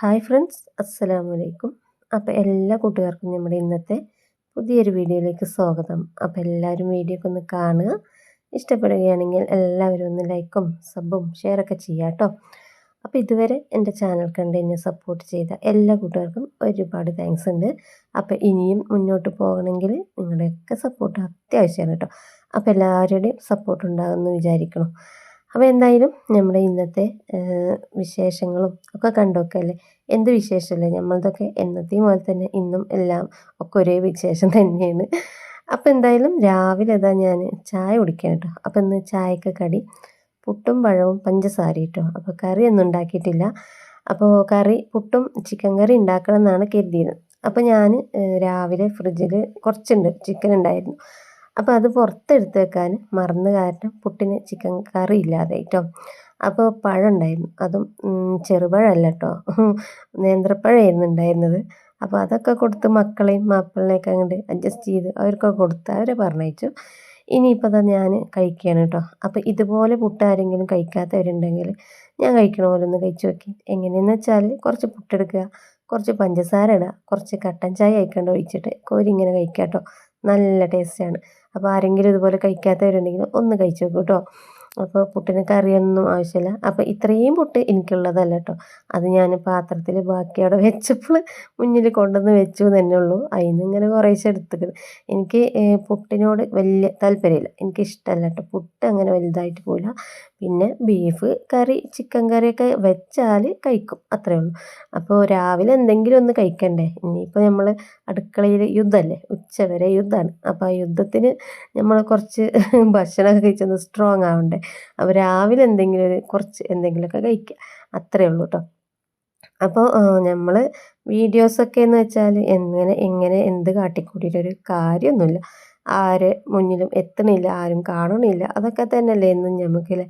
Hi friends അസ്സലാമു അലൈക്കും അപ്പോൾ എല്ലാ കൂട്ടുകാർക്കും നമ്മുടെ ഇന്നത്തെ പുതിയൊരു വീഡിയോയിലേക്ക് സ്വാഗതം. അപ്പോൾ എല്ലാവരും വീഡിയോ ഒക്കെ ഒന്ന് കാണുക. ഇഷ്ടപ്പെടുകയാണെങ്കിൽ എല്ലാവരും ഒന്ന് ലൈക്കും സബും ഷെയറൊക്കെ ചെയ്യാം കേട്ടോ. അപ്പോൾ ഇതുവരെ എന്റെ ചാനൽ കണ്ട് എന്നെ സപ്പോർട്ട് ചെയ്ത എല്ലാ കൂട്ടുകാർക്കും ഒരുപാട് താങ്ക്സ് ഉണ്ട്. അപ്പോൾ ഇനിയും മുന്നോട്ട് പോകണമെങ്കിൽ നിങ്ങളുടെയൊക്കെ സപ്പോർട്ട് അത്യാവശ്യമാണ് കേട്ടോ. അപ്പോൾ എല്ലാവരുടെയും സപ്പോർട്ട് ഉണ്ടാകുമെന്ന് വിചാരിക്കണം അപ്പോൾ എന്തായാലും നമ്മുടെ ഇന്നത്തെ വിശേഷങ്ങളും ഒക്കെ കണ്ടോക്കല്ലേ എന്ത് വിശേഷമല്ലേ? നമ്മളതൊക്കെ എന്നത്തെയും പോലെ തന്നെ ഇന്നും എല്ലാം ഒക്കെ ഒരേ വിശേഷം തന്നെയാണ്. അപ്പോൾ എന്തായാലും രാവിലെ ഇതാ ഞാൻ ചായ കുടിക്കാൻ കേട്ടോ. അപ്പോൾ ഇന്ന് ചായക്ക് കടി പുട്ടും പഴവും പഞ്ചസാര കേട്ടോ അപ്പോൾ കറിയൊന്നും ഉണ്ടാക്കിയിട്ടില്ല. അപ്പോൾ കറി പുട്ടും ചിക്കൻ കറി ഉണ്ടാക്കണം എന്നാണ് കരുതിയത് അപ്പോൾ ഞാൻ രാവിലെ ഫ്രിഡ്ജിൽ കുറച്ചുണ്ട് ചിക്കൻ ഉണ്ടായിരുന്നു. അപ്പോൾ അത് പുറത്തെടുത്ത് വെക്കാൻ മറന്നു കാരണം പുട്ടിന് ചിക്കൻ കറി ഇല്ലാതെ കേട്ടോ അപ്പോൾ പഴം ഉണ്ടായിരുന്നു അതും ചെറുപഴമല്ല കേട്ടോ നേന്ത്രപ്പഴമായിരുന്നു ഉണ്ടായിരുന്നത്. അപ്പോൾ അതൊക്കെ കൊടുത്ത് മക്കളെയും മാപ്പിളിനെയൊക്കെ അങ്ങോട്ട് അഡ്ജസ്റ്റ് ചെയ്ത് അവർക്കൊക്കെ കൊടുത്ത് അവരെ പറഞ്ഞയച്ചു. ഇനിയിപ്പോൾ അതാ ഞാൻ കഴിക്കുകയാണ് കേട്ടോ അപ്പോൾ ഇതുപോലെ പുട്ട് ആരെങ്കിലും കഴിക്കാത്തവരുണ്ടെങ്കിൽ ഞാൻ കഴിക്കണ പോലെ ഒന്ന് കഴിച്ചു നോക്കി. എങ്ങനെയെന്ന് വെച്ചാൽ കുറച്ച് പുട്ടെടുക്കുക കുറച്ച് പഞ്ചസാര ഇടുക കുറച്ച് കട്ടൻ ചായ കഴിക്കേണ്ട ഒഴിച്ചിട്ട് കോരി ഇങ്ങനെ കഴിക്കാം കേട്ടോ നല്ല ടേസ്റ്റാണ് അപ്പോൾ ആരെങ്കിലും ഇതുപോലെ കഴിക്കാത്തവരുണ്ടെങ്കിൽ ഒന്ന് കഴിച്ചു നോക്കൂ കേട്ടോ. അപ്പോൾ പുട്ടിന് കറിയൊന്നും ആവശ്യമില്ല. അപ്പോൾ ഇത്രയും പുട്ട് എനിക്കുള്ളതല്ല കേട്ടോ. അത് ഞാൻ പാത്രത്തിൽ ബാക്കി അവിടെ വെച്ചപ്പോൾ മുന്നിൽ കൊണ്ടുവന്ന് വെച്ചു തന്നെ ഉള്ളൂ. അതിൽ നിന്ന് ഇങ്ങനെ കുറേശ്ശെ എടുത്തിട്ട് എനിക്ക് പുട്ടിനോട് വലിയ താല്പര്യമില്ല. എനിക്ക് ഇഷ്ടമല്ല കേട്ടോ. പുട്ട് അങ്ങനെ വലുതായിട്ട് പോയില്ല പിന്നെ ബീഫ് കറി ചിക്കൻ കറിയൊക്കെ വെച്ചാൽ കഴിക്കും. അത്രയേ ഉള്ളൂ. അപ്പോൾ രാവിലെ എന്തെങ്കിലും ഒന്ന് കഴിക്കണ്ടേ? ഇനിയിപ്പോൾ നമ്മൾ അടുക്കളയിൽ യുദ്ധമല്ലേ ഉച്ചവരെ യുദ്ധമാണ്. അപ്പോൾ ആ യുദ്ധത്തിന് നമ്മൾ കുറച്ച് ഭക്ഷണമൊക്കെ കഴിച്ചൊന്ന് സ്ട്രോങ് ആവണ്ടേ. അപ്പോൾ രാവിലെ എന്തെങ്കിലും ഒരു കുറച്ച് എന്തെങ്കിലുമൊക്കെ കഴിക്കുക. അത്രയേ ഉള്ളൂ കേട്ടോ അപ്പോൾ നമ്മൾ വീഡിയോസൊക്കെ എന്ന് വെച്ചാൽ എങ്ങനെ എങ്ങനെ എന്ത് കാട്ടിക്കൂട്ടിയിട്ടൊരു കാര്യമൊന്നുമില്ല. ആരെ മുന്നിലും എത്തണില്ല ആരും കാണണില്ല അതൊക്കെ തന്നെയല്ലേ എന്നും നമുക്കില്ലേ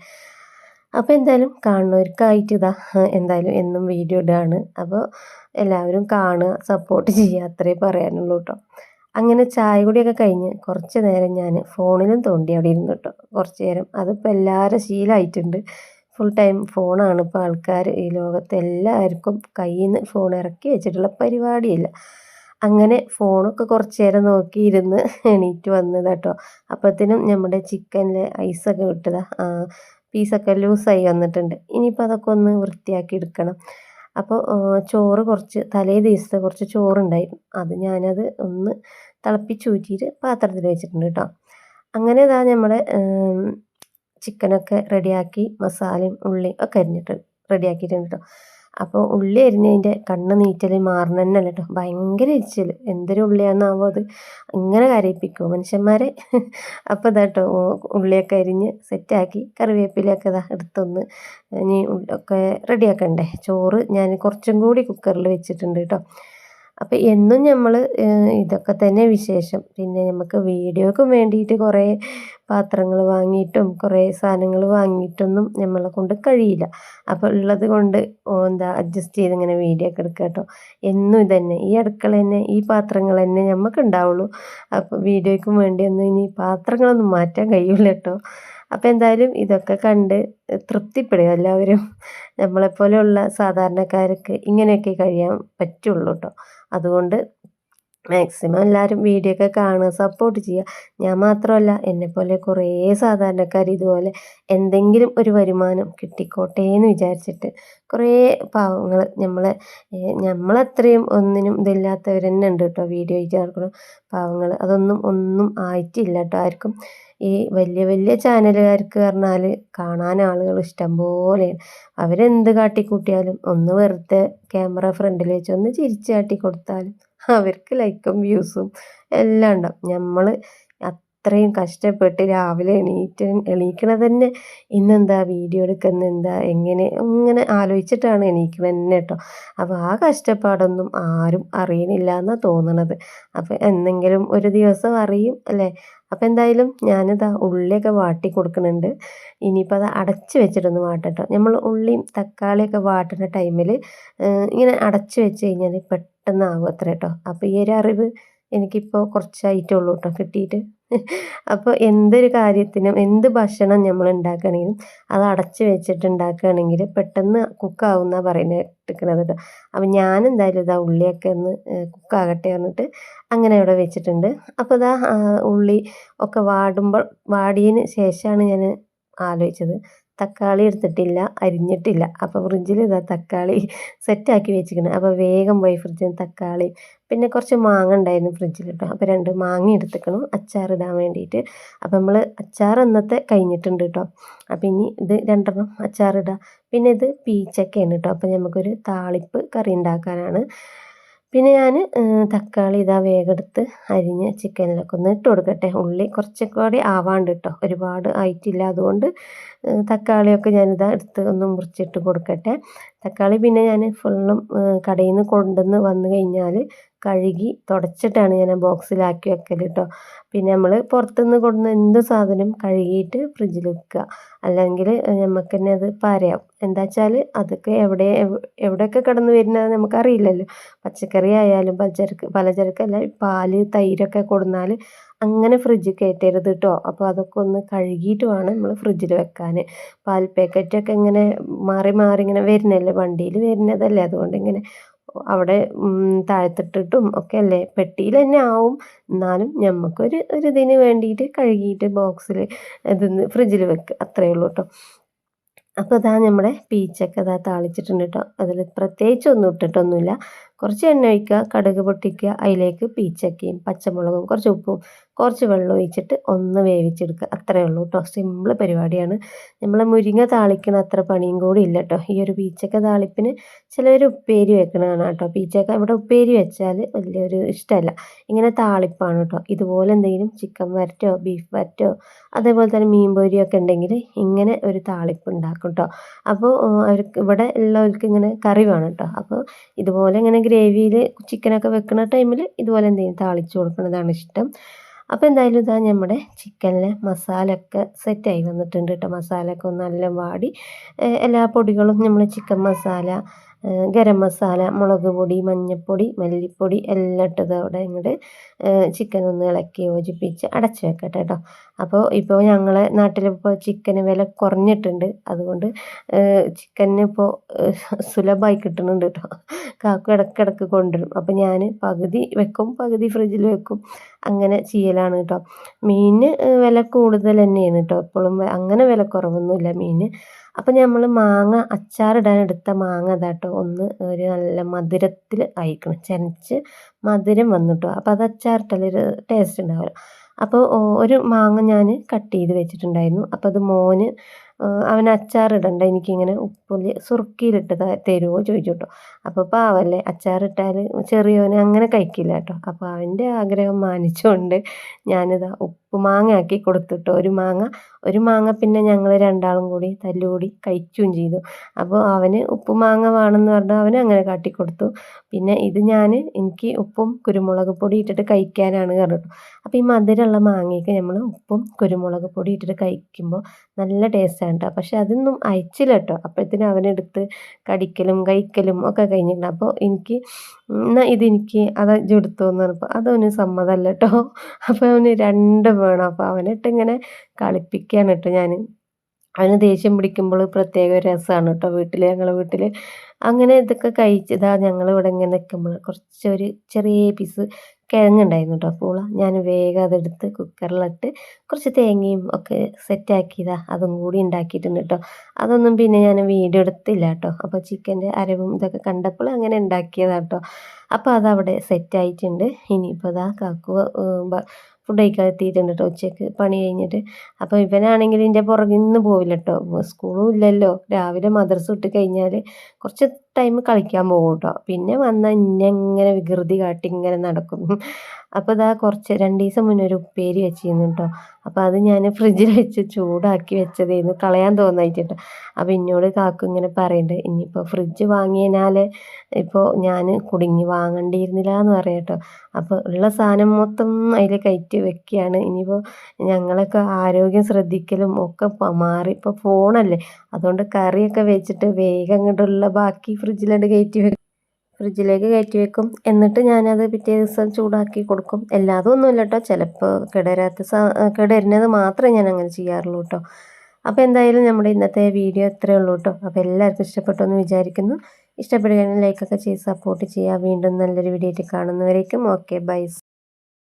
അപ്പോൾ എന്തായാലും കാണുന്നവർക്കായിട്ട് ഇതാ. എന്തായാലും എന്നും വീഡിയോ ഇടുകയാണ് അപ്പോൾ എല്ലാവരും കാണുക സപ്പോർട്ട് ചെയ്യുക അത്രേ പറയാനുള്ളൂ കേട്ടോ അങ്ങനെ ചായ കുടിയൊക്കെ കഴിഞ്ഞ് കുറച്ച് നേരം ഞാൻ ഫോണിലും തോണ്ടി അവിടെ ഇരുന്നു കേട്ടോ. കുറച്ച് നേരം. അതിപ്പോൾ എല്ലാവരും ശീലമായിട്ടുണ്ട് ഫുൾ ടൈം ഫോണാണ് ഇപ്പോൾ ആൾക്കാർ ഈ ലോകത്ത് എല്ലാവർക്കും കയ്യിൽ നിന്ന് ഫോൺ ഇറക്കി വെച്ചിട്ടുള്ള പരിപാടിയില്ല. അങ്ങനെ ഫോണൊക്കെ കുറച്ച് നേരം നോക്കിയിരുന്ന് എണീറ്റ് വന്നത് കേട്ടോ. അപ്പോഴത്തേനും നമ്മുടെ ചിക്കനിലെ ഐസൊക്കെ വിട്ടതാ. പീസൊക്കെ ലൂസായി വന്നിട്ടുണ്ട്. ഇനിയിപ്പോൾ അതൊക്കെ ഒന്ന് വൃത്തിയാക്കി എടുക്കണം. അപ്പോൾ ചോറ് കുറച്ച് തലേ ദിവസത്തെ കുറച്ച് ചോറുണ്ടായിരുന്നു അത് ഞാനത് ഒന്ന് തിളപ്പിച്ചൂറ്റിയിട്ട് പാത്രത്തിൽ വെച്ചിട്ടുണ്ട് കേട്ടോ. അങ്ങനെ ഇതാ നമ്മുടെ ചിക്കനൊക്കെ റെഡിയാക്കി മസാലയും ഉള്ളിയും ഒക്കെ അരിഞ്ഞിട്ട് റെഡിയാക്കിയിട്ടുണ്ട് കേട്ടോ. അപ്പോൾ ഉള്ളി അരിഞ്ഞതിന്റെ കണ്ണ് നീറ്റൽ മാറുന്ന തന്നെ കേട്ടോ ഭയങ്കര എരിച്ചൽ എന്തൊരു ഉള്ളിയാണെന്നാവോ അത്. ഇങ്ങനെ കരയിപ്പിക്കുമോ മനുഷ്യന്മാരെ. അപ്പോൾ ഇതാട്ടോ ഉള്ളിയൊക്കെ അരിഞ്ഞ് സെറ്റാക്കി കറിവേപ്പിലൊക്കെ ഇതാ എടുത്തൊന്ന് ഇനി ഒക്കെ റെഡിയാക്കണ്ടേ. ചോറ് ഞാൻ കുറച്ചും കൂടി കുക്കറിൽ വെച്ചിട്ടുണ്ട് കേട്ടോ അപ്പോൾ എന്നും നമ്മൾ ഇതൊക്കെ തന്നെ വിശേഷം. പിന്നെ നമുക്ക് വീഡിയോക്കും വേണ്ടിയിട്ട് കുറേ പാത്രങ്ങൾ വാങ്ങിയിട്ടും കുറേ സാധനങ്ങൾ വാങ്ങിയിട്ടൊന്നും നമ്മളെ കൊണ്ട് കഴിയില്ല. അപ്പോൾ ഉള്ളത് കൊണ്ട് എന്താ അഡ്ജസ്റ്റ് ചെയ്ത് ഇങ്ങനെ വീഡിയോ ഒക്കെ എടുക്കുക കേട്ടോ. എന്നും ഇതന്നെ. ഈ അടുക്കള തന്നെ ഈ പാത്രങ്ങൾ തന്നെ നമുക്ക് ഉണ്ടാവുള്ളൂ. അപ്പോൾ വീഡിയോയ്ക്കും വേണ്ടി ഒന്നും ഇനി പാത്രങ്ങളൊന്നും മാറ്റാൻ കഴിയില്ല കേട്ടോ. അപ്പോൾ എന്തായാലും ഇതൊക്കെ കണ്ട് തൃപ്തിപ്പെടുക. എല്ലാവരും നമ്മളെപ്പോലെയുള്ള സാധാരണക്കാർക്ക് ഇങ്ങനെയൊക്കെ കഴിയാൻ പറ്റുള്ളൂ കേട്ടോ. അതുകൊണ്ട് മാക്സിമം എല്ലാവരും വീഡിയോ ഒക്കെ കാണുക സപ്പോർട്ട് ചെയ്യുക. ഞാൻ മാത്രമല്ല എന്നെപ്പോലെ കുറേ സാധാരണക്കാർ ഇതുപോലെ എന്തെങ്കിലും ഒരു വരുമാനം കിട്ടിക്കോട്ടെ എന്ന് വിചാരിച്ചിട്ട് കുറേ പാവങ്ങൾ നമ്മളെ നമ്മളത്രയും ഒന്നിനും ഇതില്ലാത്തവർ തന്നെ ഉണ്ട് കേട്ടോ വീഡിയോ ചേർക്കണം പാവങ്ങൾ അതൊന്നും ഒന്നും ആയിട്ടില്ല കേട്ടോ. ആർക്കും ഈ വലിയ വലിയ ചാനലുകാർക്ക് പറഞ്ഞാൽ കാണാൻ ആളുകൾ ഇഷ്ടം പോലെയാണ്. അവരെന്ത് കാട്ടിക്കൂട്ടിയാലും ഒന്ന് വെറുതെ ക്യാമറ ഫ്രണ്ടിൽ വെച്ച് ഒന്ന് ചിരിച്ചു കാട്ടി കൊടുത്താലും അവർക്ക് ലൈക്കും വ്യൂസും എല്ലാം ഉണ്ടാവും. നമ്മൾ അത്രയും കഷ്ടപ്പെട്ട് രാവിലെ എണീറ്റ് എണീക്കണത് തന്നെ ഇന്നെന്താ വീഡിയോ എടുക്കുന്ന എന്താ എങ്ങനെ ഇങ്ങനെ ആലോചിച്ചിട്ടാണ് എണീക്കണത് തന്നെ കേട്ടോ അപ്പോൾ ആ കഷ്ടപ്പാടൊന്നും ആരും അറിയണില്ല എന്നാണ് തോന്നണത്. അപ്പോൾ എന്തെങ്കിലും ഒരു ദിവസം അറിയും അല്ലേ? അപ്പോൾ എന്തായാലും ഞാനിതാ ഉള്ളിയൊക്കെ വാട്ടി കൊടുക്കുന്നുണ്ട് ഇനിയിപ്പോൾ അത് അടച്ച് വെച്ചിട്ടൊന്ന് വാട്ടട്ടോ. നമ്മൾ ഉള്ളിയും തക്കാളിയൊക്കെ വാട്ടുന്ന ടൈമിൽ ഇങ്ങനെ അടച്ച് വെച്ച് കഴിഞ്ഞാൽ പെട്ടെന്നാകും അത്ര കേട്ടോ അപ്പോൾ ഈ ഒരു അറിവ് എനിക്കിപ്പോൾ കുറച്ചായിട്ടുള്ളൂ കേട്ടോ കിട്ടിയിട്ട്. അപ്പോൾ എന്തൊരു കാര്യത്തിനും എന്ത് ഭക്ഷണം നമ്മൾ ഉണ്ടാക്കുകയാണെങ്കിലും അത് അടച്ചു വെച്ചിട്ട് ഉണ്ടാക്കുകയാണെങ്കിൽ പെട്ടെന്ന് കുക്കാവുന്ന പറയുന്നത് എടുക്കുന്നത് കേട്ടോ അപ്പോൾ ഞാൻ എന്തായാലും ഇതാ ഉള്ളിയൊക്കെ ഒന്ന് കുക്കാകട്ടെ പറഞ്ഞിട്ട് അങ്ങനെ ഇവിടെ വെച്ചിട്ടുണ്ട്. അപ്പോൾ ഇതാ ഉള്ളി ഒക്കെ വാടുമ്പോൾ വാടിയതിന് ശേഷമാണ് ഞാൻ ആലോചിച്ചത്. തക്കാളി എടുത്തിട്ടില്ല അരിഞ്ഞിട്ടില്ല. അപ്പോൾ ഫ്രിഡ്ജിൽ ഇതാ തക്കാളി സെറ്റാക്കി വെച്ചിരിക്കണം. അപ്പോൾ വേഗം പോയി ഫ്രിഡ്ജിൽ തക്കാളി. പിന്നെ കുറച്ച് മാങ്ങ ഉണ്ടായിരുന്നു ഫ്രിഡ്ജിൽ കേട്ടോ അപ്പോൾ രണ്ട് മാങ്ങ എടുത്തിക്കണം അച്ചാറിടാൻ വേണ്ടിയിട്ട്. അപ്പോൾ നമ്മൾ അച്ചാർ അന്നത്തെ കഴിഞ്ഞിട്ടുണ്ട് കേട്ടോ അപ്പോൾ ഇനി ഇത് രണ്ടെണ്ണം അച്ചാറിടാം പിന്നെ ഇത് പീച്ചക്കയാണ് കേട്ടോ അപ്പോൾ നമുക്കൊരു താളിപ്പ് കറി ഉണ്ടാക്കാനാണ്. പിന്നെ ഞാൻ തക്കാളി ഇതാ വേഗെടുത്ത് അരിഞ്ഞ് ചിക്കനിലൊക്കെ ഒന്ന് ഇട്ട് കൊടുക്കട്ടെ. ഉള്ളി കുറച്ചൊക്കെ കൂടി ആവാണ്ട് കേട്ടോ ഒരുപാട് ആയിട്ടില്ല. അതുകൊണ്ട് തക്കാളിയൊക്കെ ഞാനിതാ എടുത്ത് ഒന്ന് മുറിച്ചിട്ട് കൊടുക്കട്ടെ. തക്കാളി പിന്നെ ഞാൻ ഫുള്ളും കടയിൽ നിന്ന് കൊണ്ടുവന്ന് വന്നു കഴിഞ്ഞാൽ കഴുകി തുടച്ചിട്ടാണ് ഞാൻ ബോക്സിലാക്കി വെക്കൽ കേട്ടോ പിന്നെ നമ്മൾ പുറത്തുനിന്ന് കൊണ്ടുവന്ന എന്ത് സാധനം കഴുകിയിട്ട് ഫ്രിഡ്ജിൽ വെക്കുക. അല്ലെങ്കിൽ നമുക്ക് തന്നെ അത് പറയാം എന്താ വെച്ചാൽ അതൊക്കെ എവിടെ എവിടെയൊക്കെ കിടന്ന് വരുന്നത് നമുക്കറിയില്ലല്ലോ. പച്ചക്കറി ആയാലും പലചരക്ക് പലചരക്കല്ല പാൽ തൈരൊക്കെ കൊടുന്നാൽ അങ്ങനെ ഫ്രിഡ്ജിൽ കയറ്റരുത് കേട്ടോ അപ്പോൾ അതൊക്കെ ഒന്ന് കഴുകിയിട്ട് വേണം നമ്മൾ ഫ്രിഡ്ജിൽ വെക്കാൻ പാൽ പാക്കറ്റൊക്കെ ഇങ്ങനെ മാറി മാറി ഇങ്ങനെ വരുന്നല്ലേ? വണ്ടിയിൽ വരുന്നതല്ലേ? അതുകൊണ്ട് ഇങ്ങനെ അവിടെ താഴ്ത്തിട്ടിട്ടും ഒക്കെ അല്ലേ? പെട്ടിയിൽ തന്നെ ആവും. എന്നാലും ഞമ്മക്കൊരു ഒരു ഇതിന് വേണ്ടിയിട്ട് കഴുകിയിട്ട് ബോക്സിൽ ഇത് ഫ്രിഡ്ജിൽ വെക്കുക അത്രയേ ഉള്ളൂ കേട്ടോ അപ്പോൾ അതാ നമ്മുടെ പീച്ചൊക്കെ അതാ താളിച്ചിട്ടുണ്ട് കേട്ടോ അതിൽ പ്രത്യേകിച്ച് ഒന്നും ഇട്ടിട്ടൊന്നുമില്ല. കുറച്ച് എണ്ണ ഒഴിക്കുക കടുക് പൊട്ടിക്കുക അതിലേക്ക് പീച്ചക്കയും പച്ചമുളകും കുറച്ച് ഉപ്പും കുറച്ച് വെള്ളം ഒഴിച്ചിട്ട് ഒന്ന് വേവിച്ചെടുക്കുക. അത്രയേ ഉള്ളൂ കേട്ടോ സിമ്പിൾ പരിപാടിയാണ്. നമ്മൾ മുരിങ്ങ താളിക്കണ അത്ര പണിയും കൂടി ഇല്ല കേട്ടോ ഈ ഒരു പീച്ചക്ക താളിപ്പിന് ചിലവർ ഉപ്പേരി വെക്കണതാണ് കേട്ടോ പീച്ചക്ക ഇവിടെ ഉപ്പേരി വെച്ചാൽ വലിയൊരു ഇഷ്ടമല്ല ഇങ്ങനെ താളിപ്പാണ് കേട്ടോ ഇതുപോലെ എന്തെങ്കിലും ചിക്കൻ വരറ്റോ ബീഫ് വരറ്റോ അതേപോലെ തന്നെ മീൻ പൊരിയൊക്കെ ഉണ്ടെങ്കിൽ ഇങ്ങനെ ഒരു താളിപ്പ് ഉണ്ടാക്കും കേട്ടോ അപ്പോൾ അവർക്ക് ഇവിടെ ഉള്ളവർക്ക് ഇങ്ങനെ കറി വേണം കേട്ടോ അപ്പോൾ ഇതുപോലെ ഇങ്ങനെ ഗ്രേവിയിൽ ചിക്കനൊക്കെ വെക്കുന്ന ടൈമിൽ ഇതുപോലെ എന്തെങ്കിലും താളിച്ച് കൊടുക്കുന്നതാണ് ഇഷ്ടം. അപ്പോൾ എന്തായാലും ഇതാ നമ്മുടെ ചിക്കനിലെ മസാല ഒക്കെ സെറ്റായി വന്നിട്ടുണ്ട് കേട്ടോ മസാല ഒക്കെ ഒന്ന് നല്ല വാടി. എല്ലാ പൊടികളും നമ്മൾ ചിക്കൻ മസാല ഗരം മസാല മുളക് പൊടി മഞ്ഞൾപ്പൊടി മല്ലിപ്പൊടി എല്ലാം ഇട്ടത് അവിടെ ഇങ്ങോട്ട് ചിക്കൻ ഒന്ന് ഇളക്കി യോജിപ്പിച്ച് അടച്ചു വെക്കട്ടെ കേട്ടോ അപ്പോൾ ഇപ്പോൾ ഞങ്ങളെ നാട്ടിലിപ്പോൾ ചിക്കന് വില കുറഞ്ഞിട്ടുണ്ട്. അതുകൊണ്ട് ചിക്കന് ഇപ്പോൾ സുലഭമായി കിട്ടുന്നുണ്ട് കേട്ടോ കാക്കു ഇടക്കിടക്ക് കൊണ്ടുവരും. അപ്പോൾ ഞാൻ പകുതി വെക്കും പകുതി ഫ്രിഡ്ജിൽ വെക്കും. അങ്ങനെ ചെയ്യലാണ് കേട്ടോ മീനിന് വില കൂടുതൽ തന്നെയാണ് കേട്ടോ എപ്പോഴും അങ്ങനെ വില കുറവൊന്നുമില്ല മീൻ അപ്പം നമ്മൾ മാങ്ങ അച്ചാറിടാൻ എടുത്ത മാങ്ങ ഇതാട്ടോ. ഒന്ന് ഒരു നല്ല മധുരത്തിൽ അയക്കണം ചെനച്ച് മധുരം വന്നിട്ടോ. അപ്പോൾ അത് അച്ചാറിട്ടല്ലൊരു ടേസ്റ്റ് ഉണ്ടാവില്ല അപ്പോൾ ഒരു മാങ്ങ ഞാൻ കട്ട് ചെയ്ത് വെച്ചിട്ടുണ്ടായിരുന്നു. അപ്പോൾ അത് മോന് അവന് അച്ചാറിടണ്ട എനിക്കിങ്ങനെ ഉപ്പിൽ സുറുക്കിയിലിട്ട് തരുമോ ചോദിച്ചു കേട്ടോ അപ്പോൾ പാവല്ലേ അച്ചാറിട്ടാൽ ചെറിയവനെ അങ്ങനെ കഴിക്കില്ല കേട്ടോ അപ്പോൾ അവന്റെ ആഗ്രഹം മാനിച്ചുകൊണ്ട് ഞാനിതാ ഉപ്പ് മാങ്ങ ആക്കി കൊടുത്തിട്ടോ. ഒരു മാങ്ങ ഒരു മാങ്ങ പിന്നെ ഞങ്ങൾ രണ്ടാളും കൂടി തല്ലുകൂടി കഴിക്കുകയും ചെയ്തു. അപ്പോൾ അവന് ഉപ്പ് മാങ്ങ വേണമെന്ന് പറഞ്ഞാൽ അവന് അങ്ങനെ കാട്ടിക്കൊടുത്തു പിന്നെ ഇത് ഞാൻ എനിക്ക് ഉപ്പും കുരുമുളക് പൊടി ഇട്ടിട്ട് കഴിക്കാനാണ് പറഞ്ഞിട്ടു. അപ്പോൾ ഈ മധുരമുള്ള മാങ്ങയൊക്കെ നമ്മൾ ഉപ്പും കുരുമുളക് പൊടി ഇട്ടിട്ട് കഴിക്കുമ്പോൾ നല്ല ടേസ്റ്റാണ് കേട്ടോ പക്ഷെ അതൊന്നും അയച്ചില്ല കേട്ടോ അപ്പോഴത്തേനും അവനെടുത്ത് കടിക്കലും കഴിക്കലും ഒക്കെ കഴിഞ്ഞിട്ടുണ്ട്. അപ്പോൾ എനിക്ക് എന്നാൽ ഇതെനിക്ക് അത് എടുത്തു എന്ന് പറഞ്ഞപ്പോൾ അതവന് സമ്മതമല്ല കേട്ടോ അപ്പോൾ അവന് രണ്ടും വേണം. അപ്പോൾ അവനിട്ട് ഇങ്ങനെ കളിപ്പിക്കുകയാണ് കേട്ടോ ഞാൻ. അവന് ദേഷ്യം പിടിക്കുമ്പോൾ പ്രത്യേക രസമാണ് കേട്ടോ വീട്ടിൽ ഞങ്ങളെ വീട്ടിൽ. അങ്ങനെ ഇതൊക്കെ കഴിച്ചതാണ് ഞങ്ങളിവിടെ ഇങ്ങനെ നിൽക്കുമ്പോൾ കുറച്ചൊരു ചെറിയ പീസ് കിഴങ്ങുണ്ടായിരുന്നു കേട്ടോ പൂള. ഞാൻ വേഗം അതെടുത്ത് കുക്കറിലിട്ട് കുറച്ച് തേങ്ങയും ഒക്കെ സെറ്റാക്കിയതാ. അതും കൂടി ഉണ്ടാക്കിയിട്ടുണ്ട് കേട്ടോ അതൊന്നും പിന്നെ ഞാൻ വീഡിയോ എടുത്തില്ല കേട്ടോ അപ്പോൾ ചിക്കന്റെ അരവും ഇതൊക്കെ കണ്ടപ്പോൾ അങ്ങനെ ഉണ്ടാക്കിയതാണ് കേട്ടോ അപ്പോൾ അതവിടെ സെറ്റായിട്ടുണ്ട്. ഇനിയിപ്പോൾ അതാ കാക്കു ഫുഡ് കഴിക്കാൻ എത്തിയിട്ടുണ്ട് കേട്ടോ ഉച്ചയ്ക്ക് പണി കഴിഞ്ഞിട്ട്. അപ്പോൾ ഇവനാണെങ്കിൽ ഇതിന്റെ പുറകിൽ നിന്ന് പോവില്ല കേട്ടോ സ്കൂളും ഇല്ലല്ലോ. രാവിലെ മദ്രസ വിട്ട് കഴിഞ്ഞാൽ കുറച്ച് ടൈം കളിക്കാൻ പോകും കേട്ടോ പിന്നെ വന്നാൽ ഇന്നെങ്ങനെ വികൃതി കാട്ടി ഇങ്ങനെ നടക്കും. അപ്പോൾ ഇതാ കുറച്ച് രണ്ട് ദിവസം മുന്നേ ഒരു ഉപ്പേരി വെച്ചിരുന്നു കേട്ടോ അപ്പോൾ അത് ഞാൻ ഫ്രിഡ്ജിൽ വെച്ച് ചൂടാക്കി വെച്ചതായിരുന്നു. കളയാൻ തോന്നായിട്ട് അപ്പോൾ എന്നോട് കാക്കു ഇങ്ങനെ പറയുന്നുണ്ട് ഇനിയിപ്പോൾ ഫ്രിഡ്ജ് വാങ്ങിയതിനാൽ ഇപ്പോൾ ഞാൻ കുടുങ്ങി വാങ്ങേണ്ടിയിരുന്നില്ല എന്ന് പറയാം കേട്ടോ അപ്പോൾ ഉള്ള സാധനം മൊത്തം അതിൽ കയറ്റി വെക്കുകയാണ്. ഇനിയിപ്പോൾ ഞങ്ങളൊക്കെ ആരോഗ്യം ശ്രദ്ധിക്കലും ഒക്കെ മാറി ഇപ്പോൾ ഫോണല്ലേ അതുകൊണ്ട് കറിയൊക്കെ വെച്ചിട്ട് വേഗം അങ്ങോട്ടുള്ള ബാക്കി ഫ്രിഡ്ജിലോട്ട് കയറ്റി വെക്കും ഫ്രിഡ്ജിലേക്ക് കയറ്റി വെക്കും. എന്നിട്ട് ഞാനത് പിറ്റേ ദിവസം ചൂടാക്കി കൊടുക്കും. എല്ലാതും ഒന്നുമില്ല കേട്ടോ ചിലപ്പോൾ കിടരാത്ത കിടരുന്നത് മാത്രമേ ഞാൻ അങ്ങനെ ചെയ്യാറുള്ളൂ കേട്ടോ അപ്പോൾ എന്തായാലും നമ്മുടെ ഇന്നത്തെ വീഡിയോ ഇത്രയേ ഉള്ളൂ കേട്ടോ അപ്പോൾ എല്ലാവർക്കും ഇഷ്ടപ്പെട്ടു എന്ന് വിചാരിക്കുന്നു. ഇഷ്ടപ്പെടുകയാണെങ്കിൽ ലൈക്കൊക്കെ ചെയ്ത് സപ്പോർട്ട് ചെയ്യുക. വീണ്ടും നല്ലൊരു വീഡിയോ ആയിട്ട് കാണുന്നവരേക്കും. Okay bye